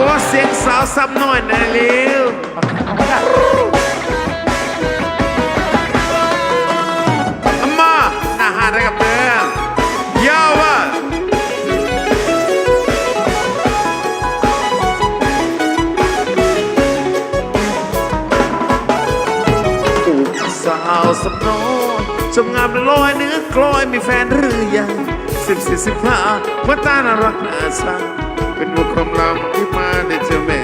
ขอเสียงสาวซ้ำหน่อยนะเร็วอามาหน้าหาดกับเดิมยาวว่สาวซ้ำหน่อยจงงามลอยเนื้อกลอยมีแฟนหรือยังสิบสี่สิบห้าเมื่อตาน่ารักน่าชัง บุคำลำที่มาในเจ้าแม่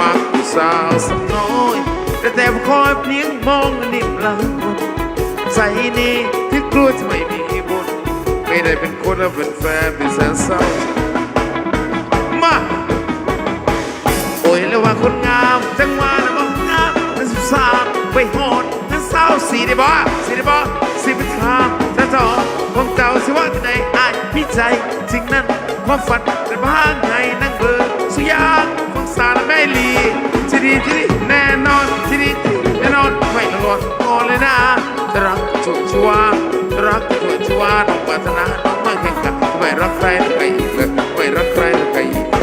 มักสาวสักน้อยแต่แต่คอยเพียงมองนิ่มลังใส่นี้ที่กลัวจะไม่มีบุญไม่ได้เป็นคนและเป็นแฟนเป็นแสนเศร้ามาโอ้ยแล้วว่าคนงามจังหวะแล้วบอกงามทั้งสิบสามไปหอดทั้งเศร้าสีได้บ่สีได้บ่สิบสามถ้าจอของเจ้าสิว่าที่ไหนอายพี่ใจจริงนั้น ความฝันเป็นบ้างไงนั่งเบอร์สุยางฟังสารแม่ลีที่นี่ที่นี้แน่นอนที่นี่แน่นอนไม่ต้องรอนอนเลยนะรักจุชัวรักจุชัวน้องปรารนาน้องไม่แข่งขับไม่รักใครไม่อีกเลยไม่รักใครไม่อีก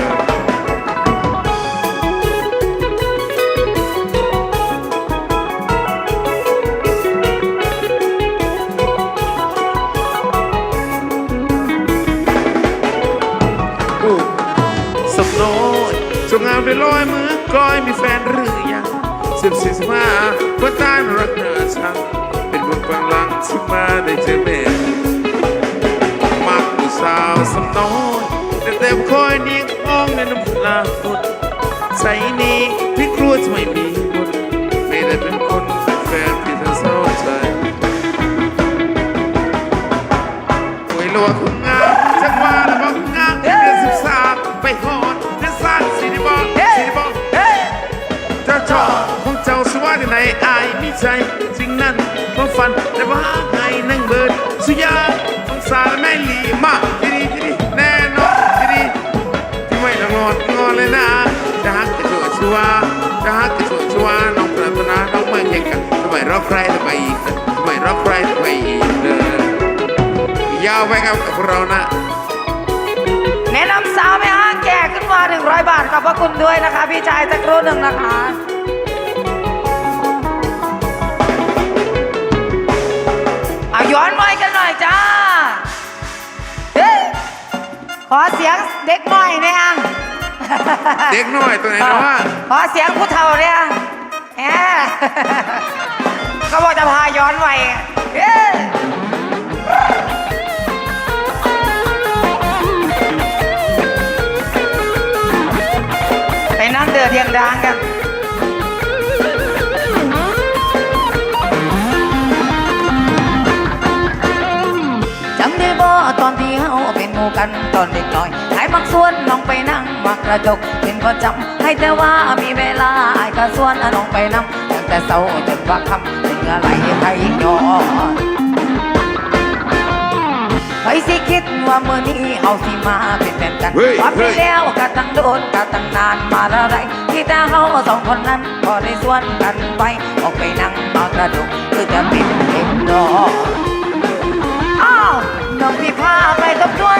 สิบสี่สิบห้าว่าตารักเธอชังเป็นบุญกำลังที่มาได้เจอแม่มักผู้สาวสำน้อยแต่เต็มคอยนิ่งอ้องในน้ำลาฝนใส่นี้พี่ครัวจะไม่มีบุญไม่ได้เป็นคนเป็นแฟนที่เธอเศร้าใจไว้รอคุณ จสิ่งนั้นเพราะฝันแต่ว่าไงนั่งเบิดสุยาสงสารแม่ลีมาที่ดีที่ดีแน่นอนที่ดีที่ไม่ละงอนงอนเลยนะจะฮักจะชัวชัวจะฮักจะชัวชัวน้องปรารถนาน้องเม่เก่งกันทำไมรอบใครทำไมอีกทำไมรอบใครทำไมอีกยาวไปครับพวกเรานะแนะนำสาวไม่ห้างแก่ขึ้นมา 100 บาทขอบพระคุณด้วยนะคะ พี่ชายสักรุ่หนึ่งนะคะ เด็กน้อยเนี่ยเด็กน้อยตัวไหนเนาะขอเสียงผู้เฒ่าเนี่ยแหมก็บอกจะพาย้อนไวเยไปนั่งเดือเทียงดังกัน จำได้บ่ตอนที่เฮาเป็นหมู่กันตอนเด็กน้อย มักสวนน้องไปนั่งมักกระจกเป็นก็จำให้แต่ว่ามีเวลาไอ้กระสวนน้องไปนั่งตั้งแต่เสาร์จนว่าคำเหงื่อไหลไทยยอนไอ้สิคิดว่าเมื่อนี้เอาที่มาเป็นแฟนกันว่าไปแล้วก็ตั้งโดนก็ตั้งนานมาอะไรที่แต่เขาสองคนนั้นพอได้สวนกันไป ออกไปนั่งมากระดูกคือจะเป็นเด็กนออ้าวน้องพี่พาไปทบทวน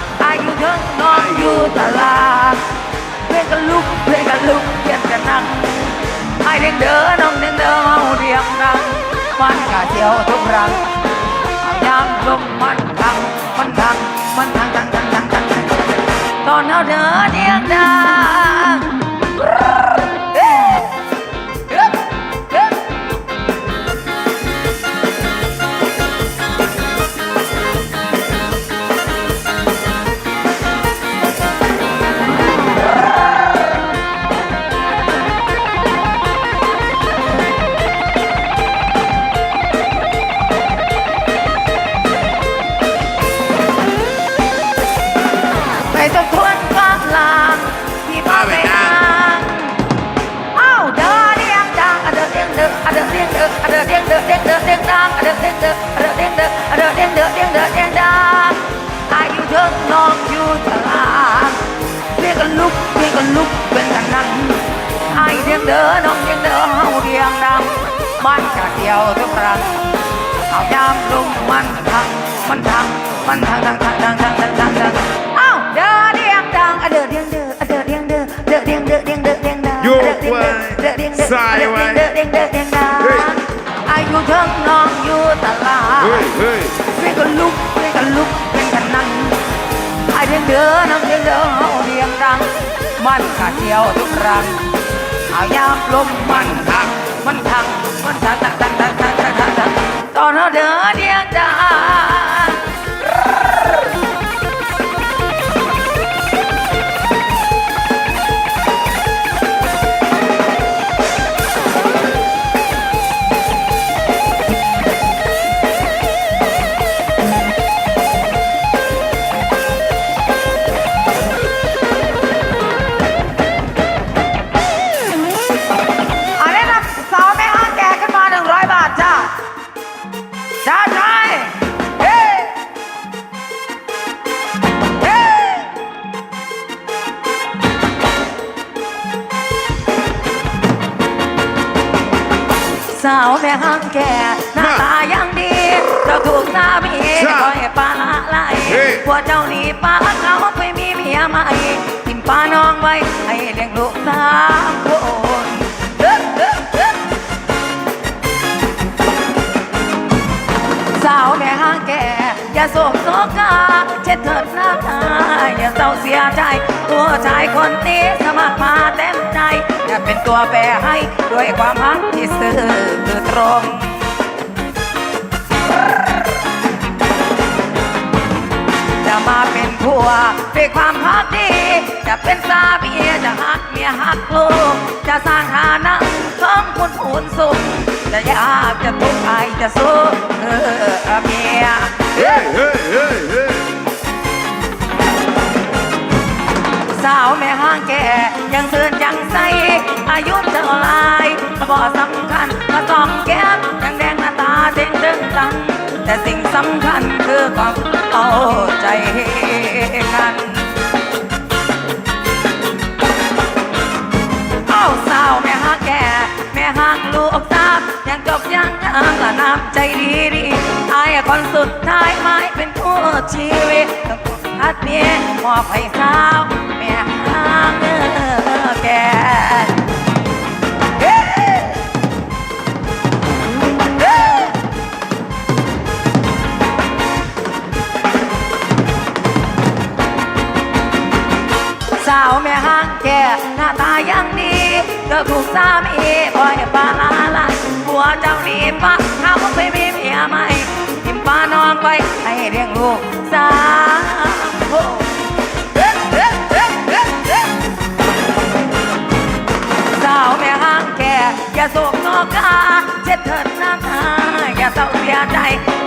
มันยังนอนอยู่ตลาดเพลงกันลุกเพลงกันลุกเพียนกันนั่งไอเด้งเดินน้องเด้งเดินเอาเรียงดังมันกะเที่ยวทุกรังยามลมมันทังมันทังมันทังทังทังทังทังตอนเฮาเดินเรียงดัง เดียงดังอะเดินเดียงเด้ออะเดินเดียงเด้ออะเดินเดียงเด้อเดียงเด้อเดียงดังอายุเถิงน้องอยู่ตลาดเรียกกันลุกเรียกกันลุกเป็นกันนั่งไอายุเทิงน้องอยู่ตลาดเฮ้ยเฮ้ยกกัลุกเรีกกัลุกเป็นกันนั่งไอเดิงเดินน้ำเดินเดินเฮาเดียงดัง มันกะเที่ยวทุกรังเอายามลมมันทังมันทังมันทังตันตันตันตันตันตอนเราเดินเดียงดัง แม่ห้างแก่หน้าตายังดีเราถูกสามีคอยปลาละไหลพวกเจ้าหนีปลาเขาไปมีเมียใหม่ทิมปลาน้องไว้ให้เลี้ยงลูกสามคนสาวแม่ห้างแก่ อย่าโศกโศกาเช็ดเถิดหน้าตาอย่าเศร้าเสียใจ ตัวชายคนนี้สมัครมาเต็มใจอย่าเป็นตัวแปรให้ด้วยความฮักที่ซื่อคือตรงจะมาเป็นผัวด้วยความฮักดี จะเป็นสามีจะฮักเมียฮักลูก จะสร้างฐานะของคุณผูนสุข จะยากจะทุกข์ใครจะสู้เออเมียเฮ้ยเฮ้ยเฮ้ยเฮ้ยสาวแม่ห้างแก่ยังเสื่อนยังใสอายุเท่าไรบ่สำคัญมาต้องแก้มยังแดงหน้าตาเด้งดึงตังแต่สิ่งสำคัญคือความเอาใจกัน บยังงามละน้ำใจดีดีไอ้คนสุดท้ายไม่เป็นคู่ชีวิตต้องพัดเมียมอบให้สาวแม่ห้างแก่เฮ้เฮ้สาวแม่ห้างแก่หน้าตายังดีก็ถูกสามีปล่อยปลาลา วเจ้าหนี้ปะเขาไปมีเมียใหม่ทิมป้าน้องไว้ให้เลี้ยงลูกสามคนสาวแม่ห้างแก่อย่าโศกโศกาเช็ดเถิดน้ำตาอย่าเศร้าเสียใจ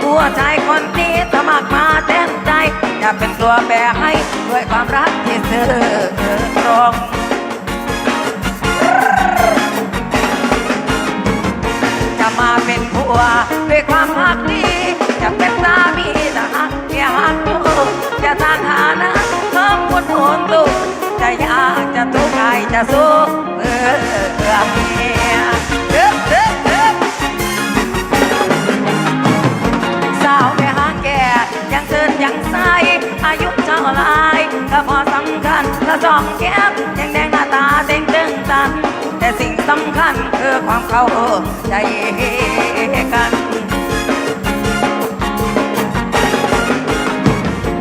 ผัวชายคนนี้สมัครมาเต็มใจ อย่าเป็นตัวแปรให้ด้วยความรักที่ซื่อตรง เป็นผัวด้วยความหักดีจะเป็นสามีจะหักเมียหักลูกจะสร้างฐานะเพิ่มคุณห่วงลูกจะยากจะทุกข์ใครจะสู้เพื่อเมียเอ๊ะเอ๊ะเอ๊ะสาวแม่หาแก่ยังเชิญยังใสอายุเท่าไรก็พอสำคัญและสองแก้มยัง สำคัญคือความเข้าใจกัน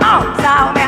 เอ้าสาวแม่